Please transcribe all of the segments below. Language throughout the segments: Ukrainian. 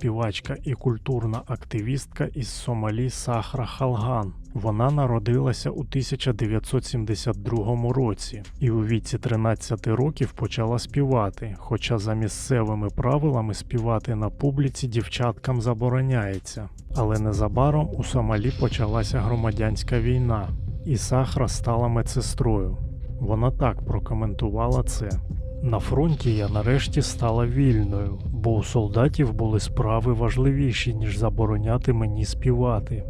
співачка і культурна активістка із Сомалі Сахра Халган. Вона народилася у 1972 році і у віці 13 років почала співати, хоча за місцевими правилами співати на публіці дівчаткам забороняється. Але незабаром у Сомалі почалася громадянська війна, і Сахра стала медсестрою. Вона так прокоментувала це. На фронті я нарешті стала вільною, бо у солдатів були справи важливіші, ніж забороняти мені співати.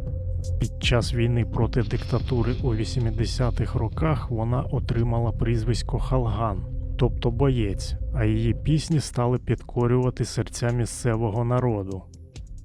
Під час війни проти диктатури у 80-х роках вона отримала прізвисько Халган, тобто боєць, а її пісні стали підкорювати серця місцевого народу.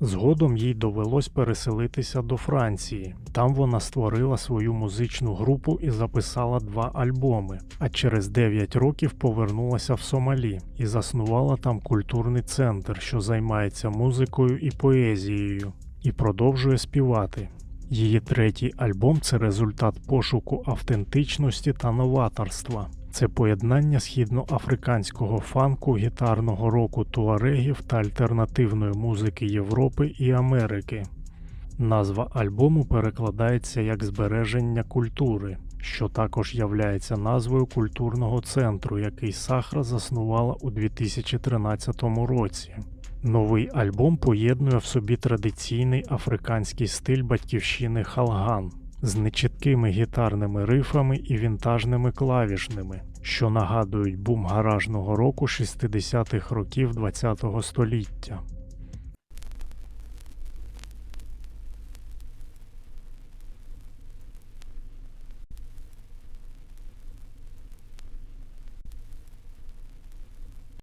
Згодом їй довелось переселитися до Франції. Там вона створила свою музичну групу і записала два альбоми. А через 9 років повернулася в Сомалі і заснувала там культурний центр, що займається музикою і поезією, і продовжує співати. Її третій альбом це результат пошуку автентичності та новаторства. Це поєднання східноафриканського фанку, гітарного року туарегів та альтернативної музики Європи і Америки. Назва альбому перекладається як збереження культури, що також являється назвою культурного центру, який Сахра заснувала у 2013 році. Новий альбом поєднує в собі традиційний африканський стиль батьківщини Халган з нечіткими гітарними рифами і вінтажними клавішними, що нагадують бум гаражного року 60-х років ХХ століття.